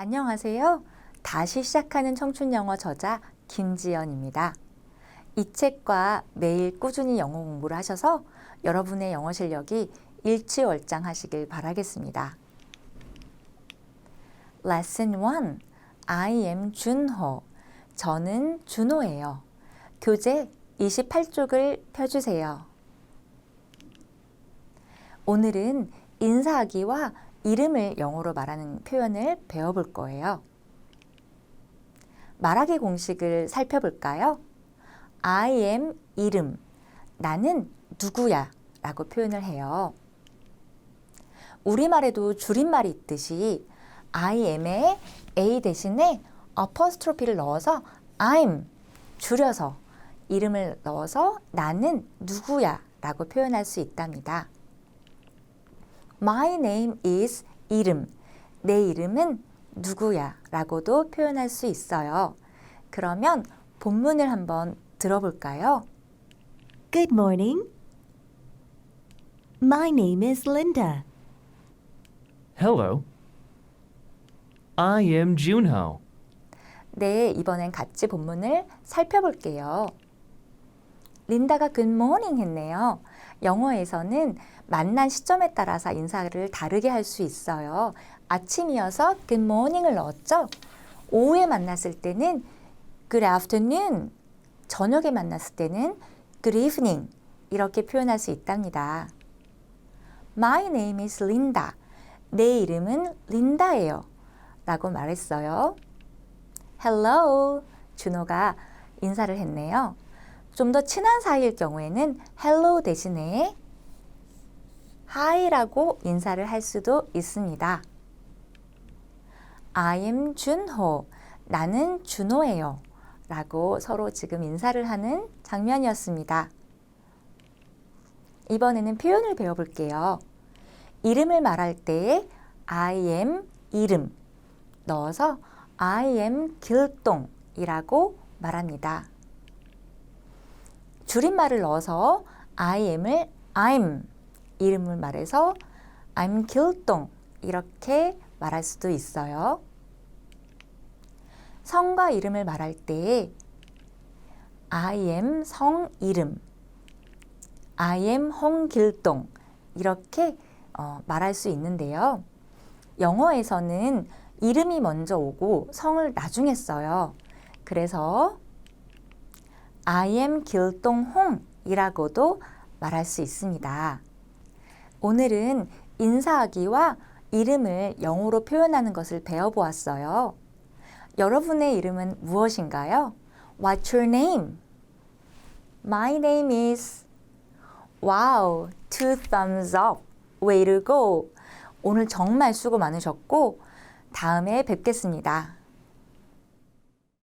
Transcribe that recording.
안녕하세요. 다시 시작하는 청춘 영어 저자 김지연입니다. 이 책과 매일 꾸준히 영어 공부를 하셔서 여러분의 영어 실력이 일취월장하시길 바라겠습니다. Lesson 1 I am 준호. 저는 준호예요. 교재 28쪽을 펴주세요. 오늘은 인사하기와 이름을 영어로 말하는 표현을 배워볼 거예요. 말하기 공식을 살펴볼까요? I am 이름. 나는 누구야 라고 표현을 해요. 우리말에도 줄임말이 있듯이 I am에 A 대신에 apostrophe를 넣어서 I'm 줄여서 이름을 넣어서 나는 누구야 라고 표현할 수 있답니다. My name is 이름. 내 이름은 누구야 라고도 표현할 수 있어요. 그러면 본문을 한번 들어볼까요? Good morning. My name is Linda. Hello. I am Junho. 네, 이번엔 같이 본문을 살펴볼게요. 린다가 굿모닝 했네요. 영어에서는 만난 시점에 따라서 인사를 다르게 할 수 있어요. 아침이어서 굿모닝을 넣었죠. 오후에 만났을 때는 good afternoon, 저녁에 만났을 때는 good evening 이렇게 표현할 수 있답니다. My name is Linda. 내 이름은 린다예요. 라고 말했어요. Hello. 준호가 인사를 했네요. 좀 더 친한 사이일 경우에는 hello 대신에 hi라고 인사를 할 수도 있습니다. I am 준호. 나는 준호예요. 라고 서로 지금 인사를 하는 장면이었습니다. 이번에는 표현을 배워볼게요. 이름을 말할 때 I am 이름 넣어서 I am 길동이라고 말합니다. 줄임말을 넣어서 I am을 I'm 이름을 말해서 I'm 길동 이렇게 말할 수도 있어요. 성과 이름을 말할 때 I am 성 이름 I am 홍길동 이렇게 어, 말할 수 있는데요. 영어에서는 이름이 먼저 오고 성을 나중에 써요. 그래서 I am 길동홍이라고도 말할 수 있습니다. 오늘은 인사하기와 이름을 영어로 표현하는 것을 배워보았어요. 여러분의 이름은 무엇인가요? What's your name? My name is Wow, two thumbs up. Way to go. 오늘 정말 수고 많으셨고 다음에 뵙겠습니다.